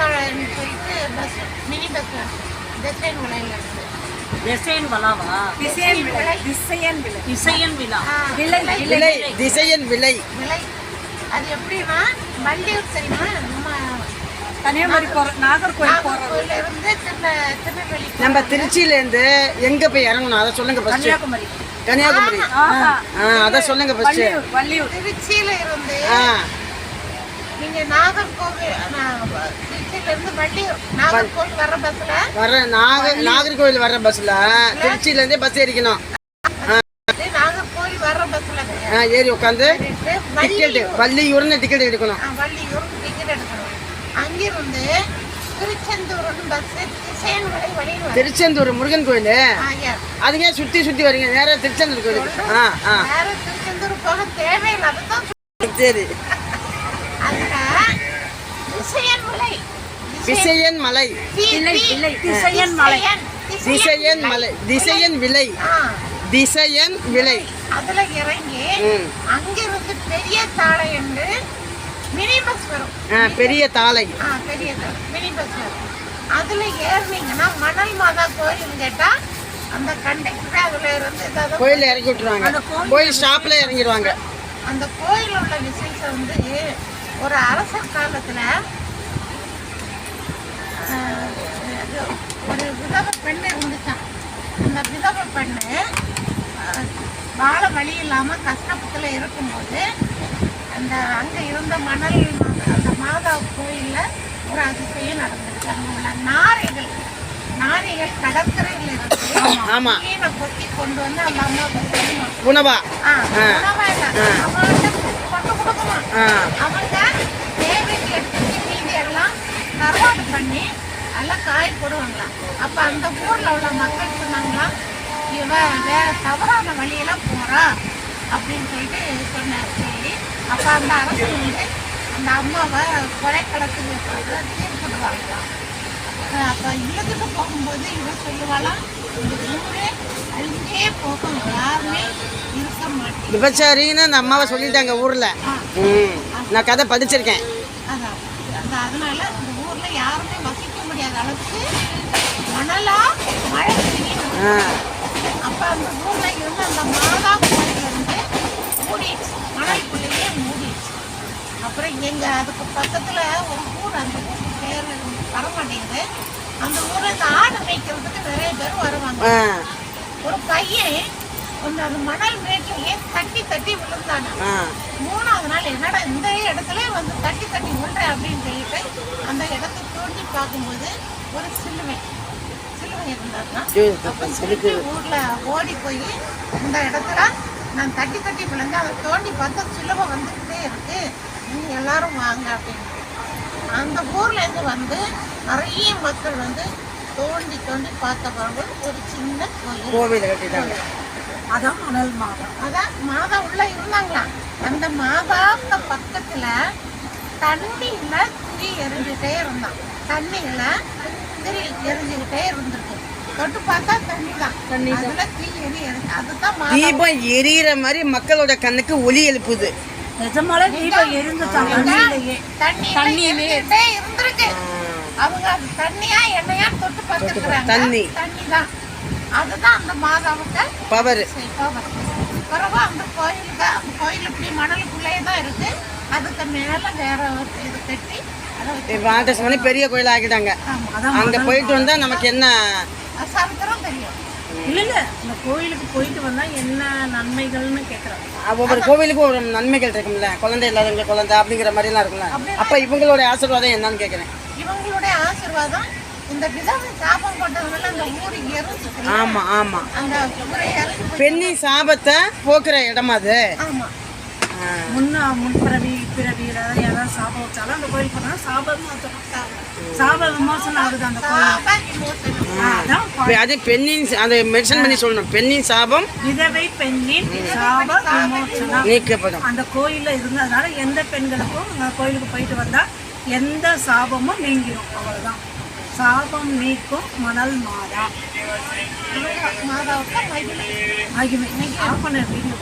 பெரியத்தாழன்னு போயிட்டு bus mini bus டெசைன் விலையில இருக்கு டிசைன் வளாவா திசையன் விலை திசையன் விலை விழா விலை விலை திசையன் விலை விலை அது எப்படின்னா வள்ளியூர் நம்ம கன்னியாகுமரி இருந்து திருந திருநெல்வேலி நம்ம திருச்சியிலேருந்து எங்க போய் இறங்கணும்? அதை சொல்லுங்க ஃபர்ஸ்ட் கன்னியாகுமரி. ஆ அதை சொல்லுங்க ஃபர்ஸ்ட் வள்ளியூர் திருச்சியில இருந்து நீங்க நாகர்கோவில் திருச்சியில இருந்து வர நாக நாகர்கோவில் வர்ற பஸ்ல. திருச்சியிலேருந்தே பஸ் ஏறிக்கணும். ஏறி உட்காந்து டிக்கெட் வள்ளியூர் வள்ளியூர்னு டிக்கெட் எடுக்கணும். அங்கிருந்து திருச்செந்தூர் முருகன் கோயில்? அதுங்க சுத்தி சுத்தி வரீங்க? நேரா திருச்செந்தூர் அதுதான் சரி. திசையன் விலை திசையன் மலை திசையன் மலை. திசையன். மலை திசையன். விலை ஆ, திசையன் விலை அதுல இறங்கி. அங்கிருந்து பெரிய சாலை என்று மினி பஸ் வரும். ஆ பெரிய தாளை ஆ பெரிய மினி பஸ் வரும். அதுல ஏறினீங்கன்னா மணல் மாதா கோயில் கேட்டா அந்த கண்டக்டர் அதுல இருந்து ஏதாவது கோயில்ல இறக்கி விட்டுருவாங்க. கோயில் ஸ்டாப்ல இறங்கிடுவாங்க. அந்த கோயில் உள்ள விசேஷம் வந்து ஒரு அரசர் காலத்துல விதவை பெண் இருந்துச்சான் அந்த விதவை பெண்ணு வாழ வழி இல்லாம கஷ்டத்துல இருக்கும்போது அந்த அங்க இருந்த மணல் அந்த மாதா கோயில்ல ஒரு அதிசயம் நடந்திருக்கு அங்க நாரைகள் நாரைகள் கடற்கரையில் ஆமா. மீனை கொத்தி கொண்டு வந்து அந்த அம்மாவுக்கு உணவா. உணவா இல்ல. அவன்கிட்ட கொண்டு கொடுக்கணும். ஆ அவங்க மீதி எல்லாம் கருவாடு பண்ணி எல்லாம் காய போடுவாங்களாம் அப்ப அந்த ஊர்ல உள்ள மக்கள் சொன்னாங்களாம் இவ வேற தவறான வழியெல்லாம் போறா அப்படின்னு சொல்லிட்டு சொன்னார். சொல்லி அப்ப அந்த அரசன் வந்து அந்த அம்மாவை கொலைக்களத்துக்கு தீர்ப்பிடுவாங்களாம் அப்ப இல்லத்துக்கு போகும்போது இவ சொல்லுவாளாம் ஊரே அழிஞ்சே போகும் யாருமே இருக்க மாட்டேன் விபச்சாரின்னு அந்த அம்மாவை சொல்லிட்டாங்க ஊர்ல. நான் கதை படிச்சிருக்கேன் அதான். அதனால ஊர்ல யாருமே வசிக்க முடியாத அளவுக்கு மணலா மழை பெய்யணும். அப்ப அந்த ஊர்ல இருந்து அந்த மாதா கோயில் இருந்து மூடிடுச்சு. மணலுக்குள்ளேயே மூடிடுச்சு. அப்புறம் எங்க அதுக்கு பக்கத்துல ஒரு ஊர் அந்த ஊருக்கு பேர் வர மாட்டேங்குது அந்த ஊர்ல இந்த ஆடு மேய்க்கிறதுக்கு நிறைய பேர் வருவாங்க. ஒரு பையன் அந்த மணல் மேட்டிலேயே தட்டி தட்டி விழுந்தானா? மூணாவது நாள் என்னடா இந்த இடத்துல வந்து தட்டி தட்டி விழுறேன் அப்படின்னு சொல்லிட்டு அந்த இடத்தை தோண்டி பார்க்கும்போது ஒரு சிலுவை. சிலுவை இருந்தாருன்னா அப்ப சிலுவை. ஊர்ல ஓடி போய் இந்த இடத்துல நான் தட்டி தட்டி விழுந்து அதை தோண்டி பார்த்தா சிலுவை வந்துக்கிட்டே இருக்கு. நீங்க எல்லாரும் வாங்க அப்படின்னு. அந்த ஊர்ல இருந்து வந்து நிறைய மக்கள் வந்து தோண்டி தோண்டி பார்த்த பிறகு ஒரு சின்ன கோயில். கோவில் கட்டிட்டாங்க. அதான் மணல் மாதம். அதான் மாதா உள்ள இருந்தாங்களாம் அந்த மாதாவுக்கு பக்கத்துல தண்ணியில திரி எரிஞ்சுட்டே இருந்தான். தண்ணியில திரி எரிஞ்சுக்கிட்டே இருந்திருக்கு. தொட்டு பார்த்தா தண்ணி தான் தண்ணி. அதுல தீ எரி எரிஞ்சு அதுதான் மாதா தீபம் எரியிற மாதிரி மக்களோட கண்ணுக்கு ஒளி எழுப்புது. நிஜமாலே தீபம் எரிந்துட்டாங்க தண்ணியிலே. இருந்திருக்கு. அவங்க தண்ணியா எண்ணெயா தொட்டு பார்த்துருக்குறாங்க. தண்ணி. தண்ணி தான் அதுதான் அந்த மாதாவுக்கு பவர். பிறகு அந்த கோயிலுக்கு அந்த கோயில் இப்படி மணலுக்குள்ளேயே தான் இருக்கு. அதுக்கு மேல வேற ஒரு இது கட்டி பெரிய கோயில் அதான் அங்க போயிட்டு வந்தா நமக்கு என்ன சரித்திரம் தெரியும். இல்ல இல்ல இந்த கோயிலுக்கு போயிட்டு வந்தா என்ன நன்மைகள்னு கேக்குறாங்க. ஒவ்வொரு கோவிலுக்கும் ஒரு நன்மைகள் இருக்கும்ல. குழந்தை இல்லாதவங்க குழந்தை அப்படிங்கிற மாதிரிலாம் இருக்கும்ல. அப்ப இவங்களோட ஆசீர்வாதம் என்னன்னு கேக்குறேன். இவங்களுடைய ஆசீர்வாதம் இந்த விதவை சாபம் எரிஞ்சு ஆமா ஆமா. பெண்ணி சாபத்தை போக்குற இடமா அது. முன்ன முன்பிறவி பிறவி ஏதாவது சாபம் வச்சாலும் அந்த கோயில் போனா சாப விமோசனம் சாப விமோசனம் ஆகுது அந்த கோயில் அது பெண்ணின் அதை மென்ஷன் பண்ணி சொல்லணும். பெண்ணின் சாபம் விதவை பெண்ணின் சாப விமோசனம். நீக்கப்படும். அந்த கோயில்ல இருந்ததுனால எந்த பெண்களுக்கும் கோயிலுக்கு போயிட்டு வந்தா எந்த சாபமும் நீங்கிடும் அவ்வளோதான் சாபம் நீக்கும் மணல் மாதா. மாதாவுக்கு மகிமை. மகிமை. ஆஃப் பண்ண வீடியோ